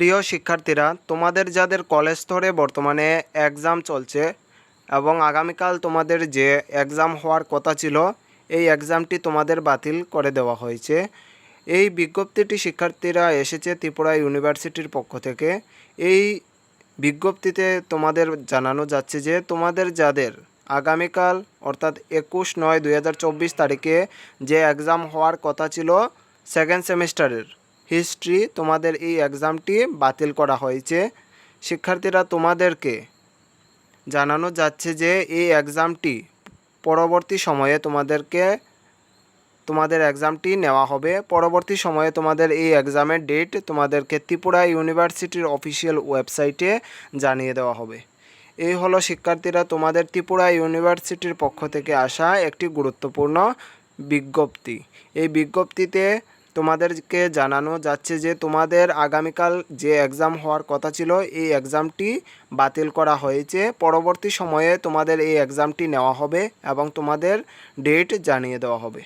প্রিয় শিক্ষার্থীরা, তোমাদের যাদের কলেজ স্তরে বর্তমানে এক্সাম চলছে এবং আগামীকাল তোমাদের যে এক্সাম হওয়ার কথা ছিল, এই এক্সামটি তোমাদের বাতিল করে দেওয়া হয়েছে। এই বিজ্ঞপ্তিটি শিক্ষার্থীরা এসেছে ত্রিপুরা ইউনিভার্সিটির পক্ষ থেকে। এই বিজ্ঞপ্তিতে তোমাদের জানানো যাচ্ছে যে, তোমাদের যাদের আগামীকাল, অর্থাৎ একুশ নয় দুই তারিখে যে এক্সাম হওয়ার কথা ছিল সেকেন্ড সেমিস্টারের হিস্ট্রি তোমাদের এই এক্সামটি বাতিল করা হয়েছে। শিক্ষার্থীরা তোমাদেরকে জানানো যাচ্ছে যে এই এক্সামটি পরবর্তী সময়ে তোমাদেরকে, তোমাদের এক্সামটি নেওয়া হবে। পরবর্তী সময়ে তোমাদের এই এক্সামের ডেট তোমাদেরকে ত্রিপুরা ইউনিভার্সিটির অফিসিয়াল ওয়েবসাইটে জানিয়ে দেওয়া হবে। এই হলো শিক্ষার্থীরা তোমাদের ত্রিপুরা ইউনিভার্সিটির পক্ষ থেকে আসা একটি গুরুত্বপূর্ণ বিজ্ঞপ্তি। এই বিজ্ঞপ্তিতে তোমাদেরকে জানানো যাচ্ছে যে তোমাদের আগামীকাল যে এক্সাম হওয়ার কথা ছিল, এই এক্সামটি বাতিল করা হয়েছে। পরবর্তী সময়ে তোমাদের এই এক্সামটি নেওয়া হবে এবং তোমাদের ডেট জানিয়ে দেওয়া হবে।